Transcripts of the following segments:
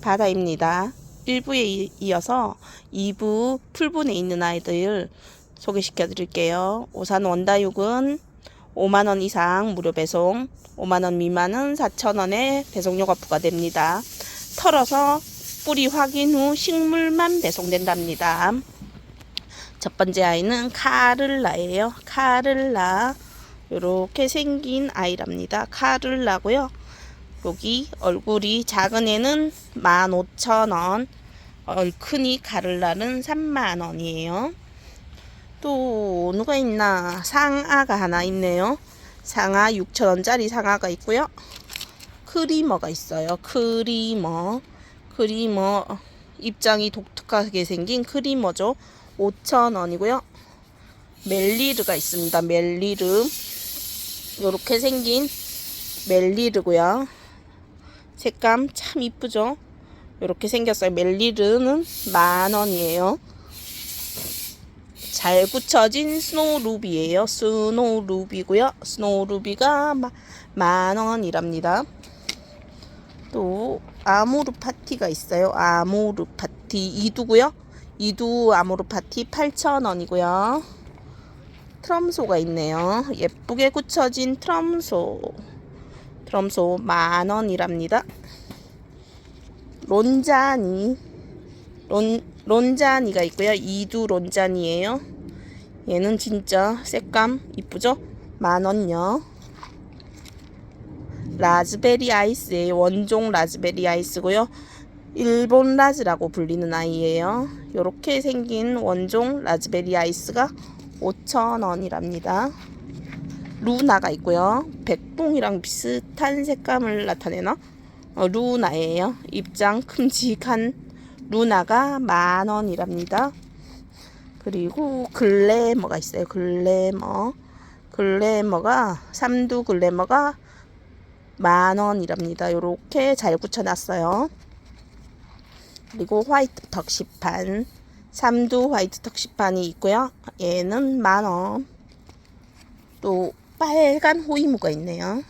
바다입니다. 1부에 이어서 2부 풀분에 있는 아이들 소개시켜 드릴게요. 오산 원다육은 5만원 이상 무료 배송, 5만원 미만은 4천원에 배송료가 부과됩니다. 털어서 뿌리 확인 후 식물만 배송된답니다. 첫 번째 아이는 카를라예요. 카를라. 요렇게 생긴 아이랍니다. 카를라고요. 여기 얼굴이 작은 애는 15,000원, 얼큰이 가를라는 3만원이에요. 또 누가 있나? 상아가 하나 있네요. 상아 6,000원짜리 상아가 있고요. 크리머가 있어요. 크리머. 크리머 입장이 독특하게 생긴 크리머죠. 5,000원이고요. 멜리르가 있습니다. 멜리르. 요렇게 생긴 멜리르고요. 색감 참 이쁘죠? 이렇게 생겼어요. 멜리르는 만 원이에요. 잘 굳혀진 스노우 루비예요. 스노우 루비고요. 스노우 루비가 마- 만 원이랍니다. 또 아모르 파티가 있어요. 아모르 파티 이두고요. 이두 아모르 파티 8,000원이고요. 트럼소가 있네요. 예쁘게 굳혀진 트럼소. 트럼소 만 원이랍니다. 론자니 론 론자니가 있고요. 이두 론자니예요. 얘는 진짜 색감 이쁘죠? 만 원요. 라즈베리 아이스예요. 원종 라즈베리 아이스고요. 일본 라즈라고 불리는 아이예요. 요렇게 생긴 원종 라즈베리 아이스가 5,000원이랍니다. 루나가 있고요. 백봉이랑 비슷한 색감을 나타내나? 어, 루나예요. 입장 큼직한 루나가 만 원이랍니다. 그리고 글래머가 있어요. 글래머. 글래머가 삼두 글래머가 만 원이랍니다. 요렇게 잘 붙여놨어요. 그리고 화이트 턱시판. 삼두 화이트 턱시판이 있고요. 얘는 만 원. 또 빨간 호이무가 있네요.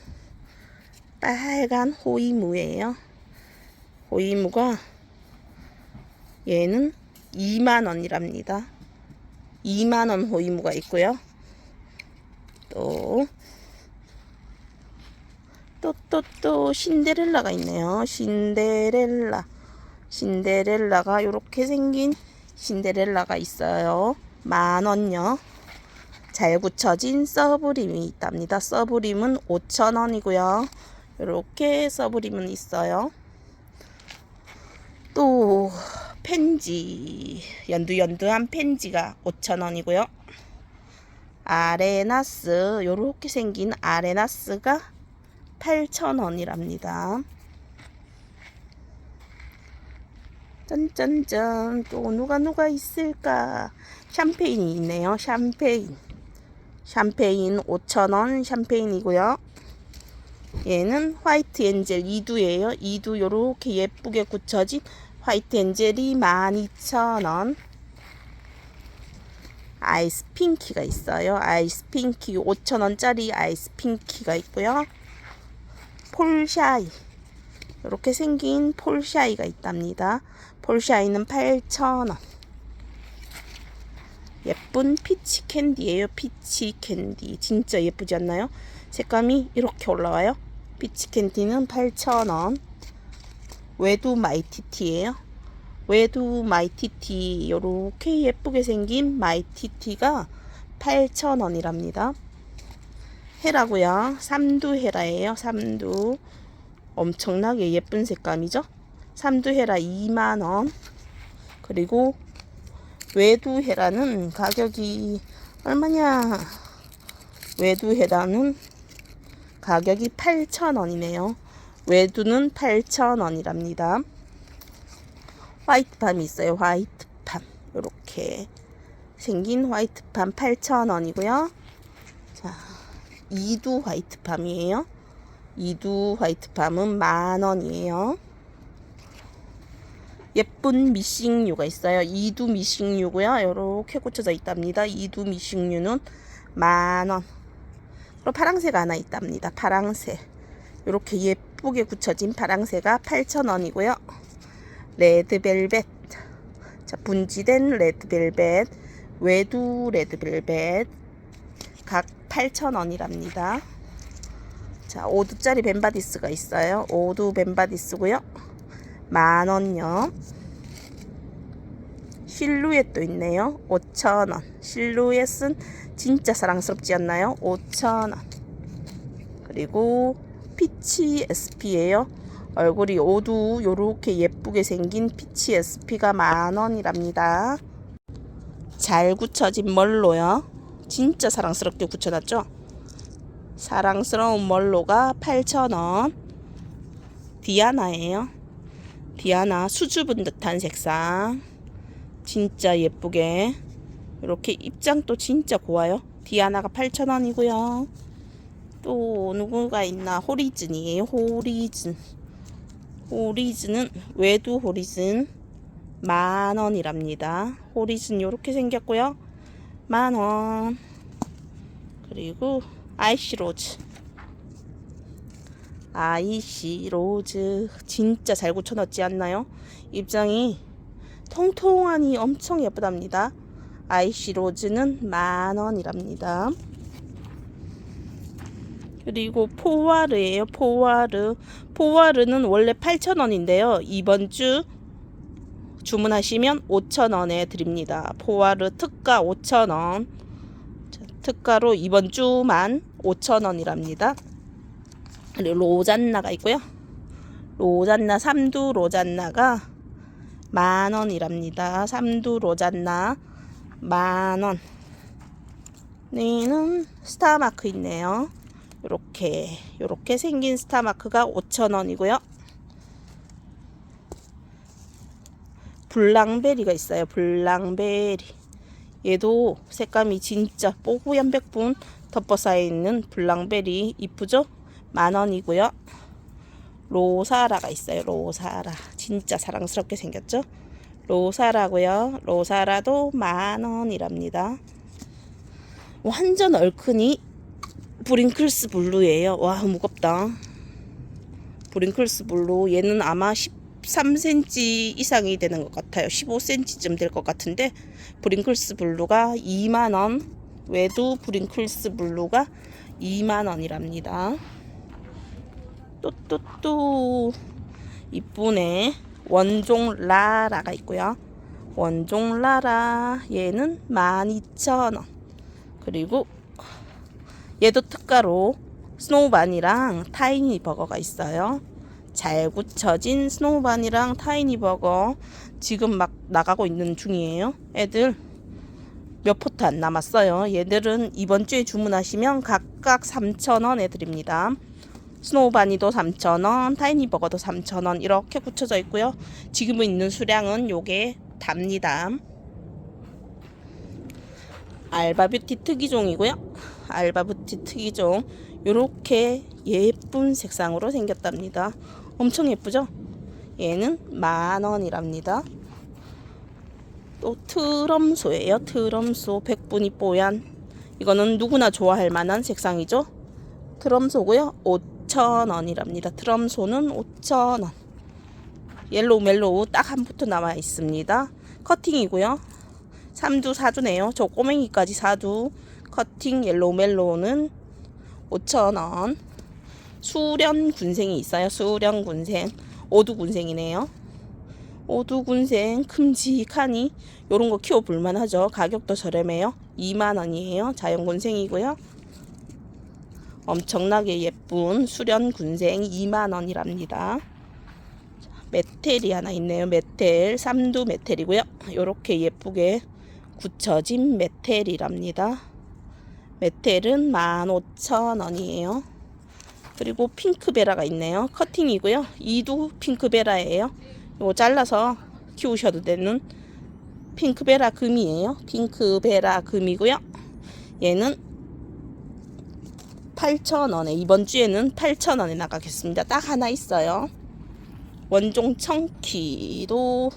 빨간 호이무예요. 호이무가 얘는 2만 원이랍니다. 2만 원 호이무가 있고요. 또 또, 또, 또, 신데렐라가 있네요. 신데렐라. 신데렐라가 이렇게 생긴 신데렐라가 있어요. 만 원요. 잘 붙여진 서브림이 있답니다. 서브림은 5,000원이고요. 이렇게 서브림은 있어요. 또 펜지 연두연두한 펜지가 5,000원이고요. 아레나스 요렇게 생긴 아레나스가 8,000원이랍니다. 짠짠짠 또 누가 누가 있을까 샴페인이 있네요 샴페인 샴페인 5,000원 샴페인이고요. 얘는 화이트 엔젤 2두예요. 2두 요렇게 예쁘게 굳혀진 화이트 엔젤이 12,000원. 아이스 핑키가 있어요. 아이스 핑키 5,000원짜리 아이스 핑키가 있고요. 폴샤이. 이렇게 생긴 폴샤이가 있답니다. 폴샤이는 8,000원. 예쁜 피치 캔디예요. 피치 캔디. 진짜 예쁘지 않나요? 색감이 이렇게 올라와요. 피치 캔디는 8,000원. 외두 마이티티예요. 외두 마이티티 이렇게 예쁘게 생긴 마이티티가 8,000원이랍니다. 헤라고요. 삼두 헤라예요. 삼두. 엄청나게 예쁜 색감이죠. 삼두 헤라 2만원. 그리고 외두헤라는 가격이 얼마냐? 외두헤라는 가격이 8,000원이네요. 외두는 8,000원이랍니다. 화이트팜이 있어요. 화이트팜. 이렇게 생긴 화이트팜 8,000원이고요. 자, 이두 화이트팜이에요. 이두 화이트팜은 만 원이에요. 예쁜 미싱류가 있어요. 이두 미싱류고요. 이렇게 꽂혀져 있답니다. 이두 미싱류는 만 원. 그리고 파랑새가 하나 있답니다. 파랑새. 이렇게 예쁘게 굳혀진 파랑새가 8,000원이고요. 레드벨벳. 자, 분지된 레드벨벳, 외두 레드벨벳. 각 8,000원이랍니다. 자, 5두짜리 벤바디스가 있어요. 5두 벤바디스고요. 만 원요. 실루엣도 있네요. 5,000원. 실루엣은 진짜 사랑스럽지 않나요? 5,000원. 그리고 피치 SP예요. 얼굴이 오두 요렇게 예쁘게 생긴 피치 SP가 만 원이랍니다. 잘 굳혀진 멀로요. 진짜 사랑스럽게 굳혀놨죠? 사랑스러운 멀로가 8,000원. 디아나예요. 디아나 수줍은 듯한 색상. 진짜 예쁘게. 이렇게 입장도 진짜 고와요. 디아나가 8,000원이고요. 또 누구가 있나? 호리즌이에요. 호리즌. 호리즌은 외두 호리즌 만 원이랍니다. 호리즌 이렇게 생겼고요. 만 원. 그리고 아이시 로즈. 아이시 로즈 진짜 잘 고쳐놨지 않나요? 입장이 통통하니 엄청 예쁘답니다. 아이시 로즈는 만 원이랍니다. 그리고 포와르예요. 포와르. 포와르는 원래 8,000원인데요. 이번 주 주문하시면 5,000원에 드립니다. 포와르 특가 5,000원. 자, 특가로 이번 주만 5,000원이랍니다. 그리고 로잔나가 있고요. 로잔나 삼두 로잔나가 만 원이랍니다. 삼두 로잔나 만 원. 얘는 스타마크 있네요. 요렇게 요렇게 생긴 스타마크가 5,000원이고요. 블랑베리가 있어요. 블랑베리. 얘도 색감이 진짜 뽀구연 백분 덮어 쌓여 있는 블랑베리 이쁘죠? 만 원이고요. 로사라가 있어요. 로사라. 진짜 사랑스럽게 생겼죠? 로사라고요. 로사라도 만 원이랍니다. 완전 얼큰이 브링클스 블루예요. 와 무겁다. 브링클스 블루 얘는 아마 13cm 이상이 되는 것 같아요. 15cm쯤 될 것 같은데 브링클스 블루가 2만 원. 외두 브링클스 블루가 2만 원이랍니다. 또또또 이쁘네. 원종 라라가 있고요. 원종 라라 얘는 12,000원. 그리고 얘도 특가로 스노우반이랑 타이니 버거가 있어요. 잘 굳혀진 스노우반이랑 타이니 버거 지금 막 나가고 있는 중이에요. 애들 몇 포트 안 남았어요. 얘들은 이번 주에 주문하시면 각각 3,000원에 드립니다. 스노우 바니도 3,000원, 타이니 버거도 3,000원 이렇게 붙여져 있고요. 지금 있는 수량은 요게 답니다. 알바 뷰티 특이종이고요. 알바 뷰티 특이종 요렇게 예쁜 색상으로 생겼답니다. 엄청 예쁘죠? 얘는 만 원이랍니다. 또 트럼소예요. 트럼소 백분이 뽀얀 이거는 누구나 좋아할 만한 색상이죠. 트럼소고요. 5,000원이랍니다. 트럼소는 5,000원. 옐로우 멜로우 딱 한 부터 남아 있습니다. 커팅이고요. 3두 4두네요. 저 꼬맹이까지 4두. 커팅 옐로우 멜로우는 5,000원. 수련 군생이 있어요. 수련 군생. 오두 군생이네요. 오두 군생 큼직하니 요런 거 키워 볼만 하죠. 가격도 저렴해요. 2만 원이에요. 자연 군생이고요. 엄청나게 예쁜 수련 군생 2만 원이랍니다. 메텔이 하나 있네요. 메텔 3두 메텔이고요. 요렇게 예쁘게 굳혀진 메텔이랍니다. 메텔은 15,000원이에요. 그리고 핑크베라가 있네요. 커팅이고요. 2두 핑크베라예요. 이거 잘라서 키우셔도 되는 핑크베라 금이에요. 핑크베라 금이고요. 얘는 8,000원에 이번 주에는 8,000원에 나가겠습니다. 딱 하나 있어요. 원종 청키도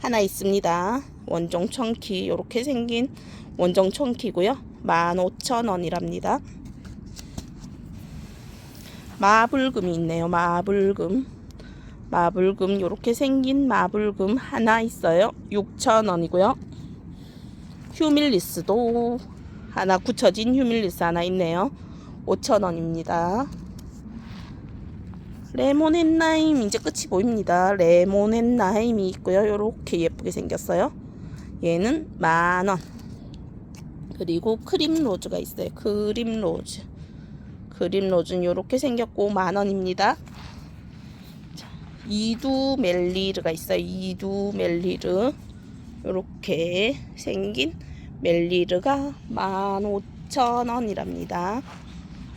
하나 있습니다. 원종 청키 이렇게 생긴 원종 청키고요. 15,000원이랍니다. 마블금이 있네요. 마블금. 마블금 요렇게 생긴 마블금 하나 있어요. 6,000원이고요. 휴밀리스도 하나 굳혀진 휴밀리스 하나 있네요. 5,000원입니다. 레몬앤라임 이제 끝이 보입니다. 레몬앤라임이 있고요. 요렇게 예쁘게 생겼어요. 얘는 만원. 그리고 크림 로즈가 있어요. 크림 로즈. 크림 로즈는 요렇게 생겼고 만원입니다. 이두 멜리르가 있어요. 이두 멜리르. 요렇게 생긴 멜리르가 15,000원이랍니다.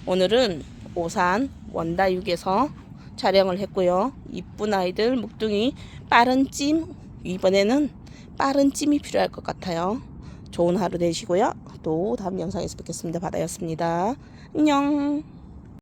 오늘은 오산 원다육에서 촬영을 했고요. 이쁜 아이들 묵둥이 빠른 찜 이번에는 빠른 찜이 필요할 것 같아요. 좋은 하루 되시고요. 또 다음 영상에서 뵙겠습니다. 바다였습니다. 안녕.